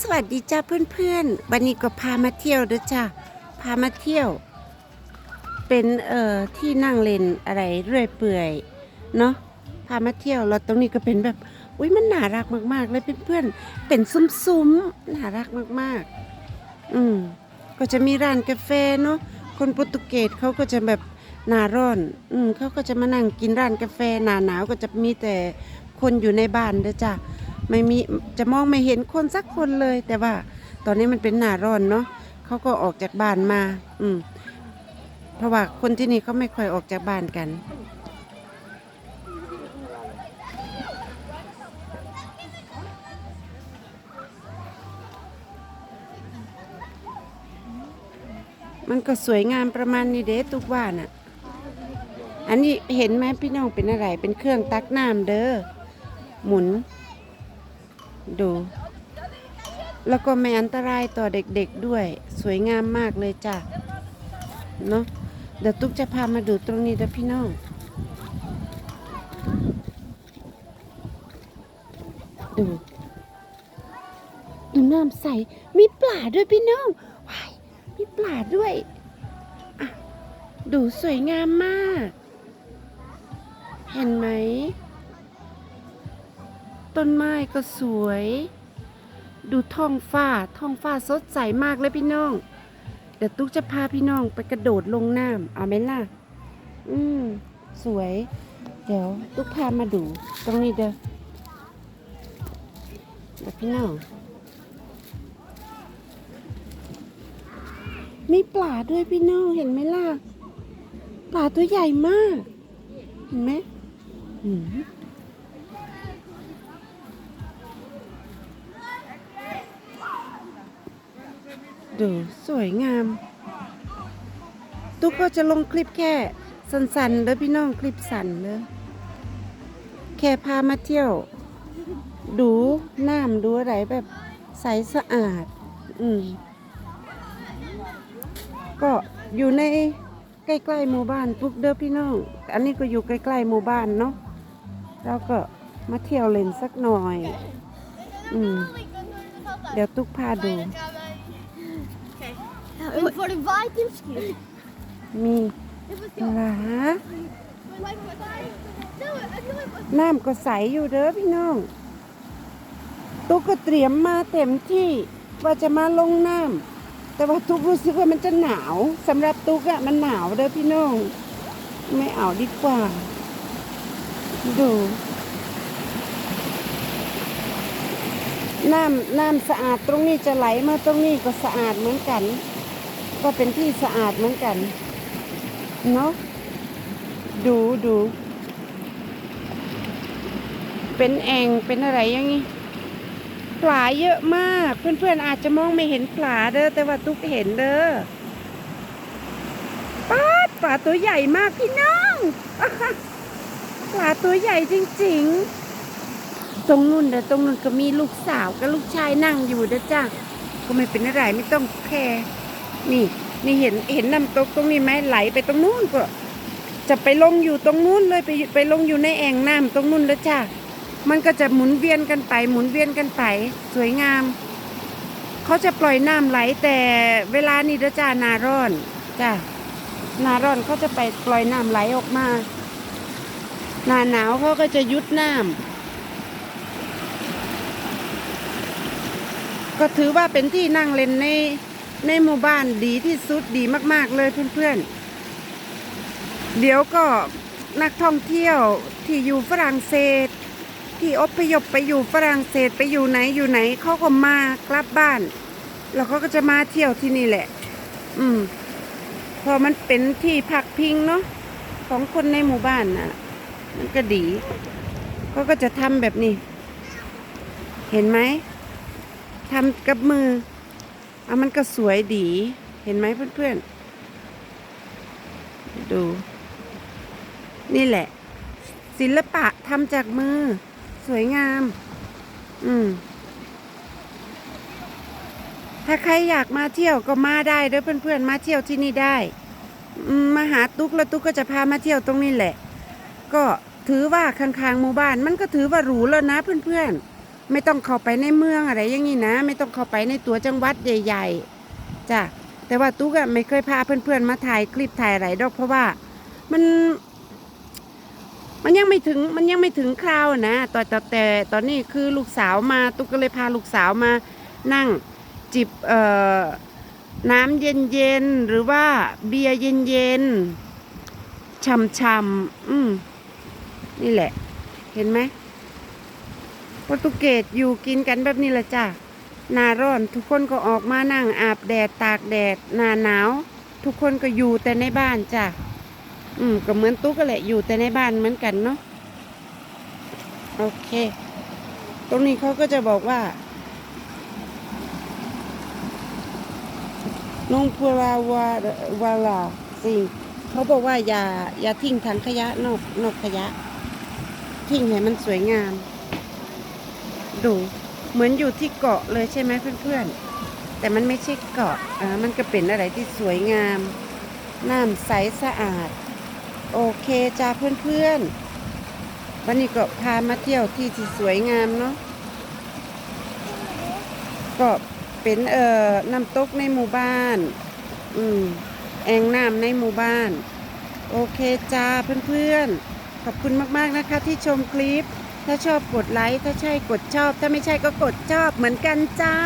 สวัสดีจ้าเพื่อนๆ วันนี้ก็พามาเที่ยวด้อจ้าพามาเที่ยว เป็นเอ่อที่นั่งเล่นอะไรเรื่อยเปื่อยเนาะพามาเที่ยวแล้วตรงนี้ก็เป็นแบบอุ้ยมันน่ารักมากๆเลยเพื่อนๆเป็นซุ้มๆน่ารักมากๆ อืมก็จะมีร้านกาแฟเนาะคนโปรตุเกสเขาก็จะแบบหนาร้อน อืมเขาก็จะมานั่งกินร้านกาแฟหนาหนาวก็จะมีแต่คนอยู่ในบ้านเด้อจ้า ไม่มีจะมองไม่เห็นคนสักคนเลย แต่ว่าตอนนี้มันเป็นหน้าร้อนเนาะเขาก็ออกจากบ้านมา อืมเพราะว่าคนที่นี่เขาไม่ค่อยออกจากบ้านกัน มันก็สวยงามประมาณนี้เด้ทุกว่าน่ะ อันนี้เห็นไหมพี่น้องเป็นอะไรเป็นเครื่องตักน้ำเด้อหมุน ดู แล้วก็ไม่อันตรายต่อเด็กๆด้วย สวยงามมากเลยจ้ะ เนาะเดี๋ยวตุ๊กจะพามาดูตรงนี้เด้อพี่น้อง ดู ดูน้ำใส มีปลาด้วยพี่น้องว้ายมีปลาด้วยอะดูสวยงามมาก เห็นไหม ต้นไม้ก็สวย ดูท้องฟ้าท้องฟ้าสดใสมากเลยพี่น้อง เดี๋ยวตุ๊กจะพาพี่น้องไปกระโดดลงน้ำเอาไหมล่ะ อืมสวย เดี๋ยวตุ๊กพามาดู ตรงนี้เด้อเดี๋ยวพี่น้อง มีปลาด้วยพี่น้องเห็นไหมล่ะ ปลาตัวใหญ่มาก เห็นไหมอืม ดูสวยงาม ตุ๊กก็จะลงคลิปแค่สั้นๆเด้อพี่น้องคลิปสั้นเลยแค่พามาเที่ยว ดูน้ำดูอะไรแบบใสสะอาด อืม ก็อยู่ในใกล้ๆหมู่บ้านปุ๊กเด้อพี่น้อง อันนี้ก็อยู่ใกล้ๆหมู่บ้านเนาะเราก็มาเที่ยวเล่นสักหน่อย อืม เดี๋ยวตุ๊กพาดู En voor de Vikingski. มีหลาน้ำก็ใสอยู่เด้อพี่น้อง ตุ๊กก็เตรียมมาเต็มที่ว่าจะมาลงน้ำแต่ว่าตุ๊กรู้สึกว่ามันจะหนาวสำหรับตุ๊กอะมันหนาวเด้อพี่น้อง ไม่เอาดีกว่า ดูน้ำน้ำสะอาดตรงนี้จะไหลมาตรงนี้ก็สะอาดเหมือนกัน ก็เป็นที่สะอาดเหมือนกัน เนาะดูดู เป็นแองเป็นอะไรอย่างนี้ปลาเยอะมาก เพื่อนๆอาจจะมองไม่เห็นปลาเด้อแต่ว่าตุ๊กเห็นเด้อป้าปลาตัวใหญ่มากพี่น้องปลาตัวใหญ่จริง ๆ ตรงนู้นเด้อตรงนู้นก็มีลูกสาวกับลูกชายนั่งอยู่เด้อจ้าก็ไม่เป็นอะไรไม่ต้องแคร์ นี่นี่เห็นเห็นน้ำตกตรงนี้ไหมไหลไปตรงนู้นก็ จะไปลงอยู่ตรงนู้นเลยไปไปลงอยู่ในแอ่งน้ำตรงนู้นแล้วจ้ามันก็จะหมุนเวียนกันไป หมุนเวียนกันไป สวยงาม เขาจะปล่อยน้ำไหลแต่เวลานี้เด้อจ้านาร้อนจ้าหนาร้อนเขาจะไปปล่อยน้ำไหลออกมาหนาหนาวเขาก็จะยุดน้ำก็ถือว่าเป็นที่นั่งเล่นใน ในหมู่บ้านดีที่สุดดีมาก ๆ เลยเพื่อนๆ เดี๋ยวก็นักท่องเที่ยวที่อยู่ฝรั่งเศส ที่อพยพไปอยู่ฝรั่งเศสไปอยู่ไหนอยู่ไหนเขาก็มากลับบ้าน แล้วเขาก็จะมาเที่ยวที่นี่แหละ อืม พอมันเป็นที่พักพิงเนาะของคนในหมู่บ้านน่ะ มันก็ดีเขาก็จะทำแบบนี้ เห็นไหมทำกับมือ อะมันก็สวยดี เห็นไหมเพื่อนๆ ดู นี่แหละ ศิลปะทำจากมือ สวยงาม อืม ถ้าใครอยากมาเที่ยวก็มาได้เด้อเพื่อนๆ มาเที่ยวที่นี่ได้มมาหาตุ๊กแล้วตุ๊กก็จะพามาเที่ยวตรงนี้แหละ ก็ถือว่าข้างๆหมู่บ้าน มันก็ถือว่าหรูแล้วนะเพื่อนๆ ไม่ต้องเข้าไปในเมืองอะไรอย่างนี้นะ ไม่ต้องเข้าไปในตัวจังหวัดใหญ่ ๆจ้ะแต่ว่าตุ๊กอะไม่เคยพาเพื่อนๆมาถ่ายคลิปถ่ายอะไรดอกเพราะว่ามันมันยังไม่ถึงมันยังไม่ถึงคราวนะตอนแต่แต่ตอนนี้คือลูกสาวมาตุ๊กก็เลยพาลูกสาวมานั่งจิบเอ่อน้ำเย็นๆหรือว่าเบียร์เย็นๆช่ำๆอืมนี่แหละ เห็นไหม รตุเกสอยู่กินกันแบบนี้ละจ้ะหนาร้อนทุกคนก็ออกมานั่งอาบแดดตากแดดหนาหนาว ทุกคนก็อยู่แต่ในบ้านจ้ะอืมก็เหมือนตุ๊กก็แหละอยู่แต่ในบ้านเหมือนกันเนาะโอเค ตรงนี้เขาก็จะบอกว่านงพูราวาวาลาสิเขาบอกว่าอย่าอย่าทิ้งถังขยะนอกนอกขยะ ทิ้งให้มันสวยงาม ดูเหมือนอยู่ที่เกาะเลยใช่ไหมเพื่อนๆ แต่มันไม่ใช่เกาะอ่ามันก็เป็นอะไรที่สวยงาม น้ำใสสะอาด โอเคจ้าเพื่อนๆ วันนี้ก็พามาเที่ยวที่ที่สวยงามเนาะ ก็เป็นเอ่อน้ำตกในหมู่บ้าน อืมแองน้ำในหมู่บ้าน โอเคจ้าเพื่อนๆ ขอบคุณมากๆนะคะที่ชมคลิป ถ้าชอบกดไลค์ ถ้าใช่กดชอบ ถ้าไม่ใช่ก็กดชอบเหมือนกันจ้า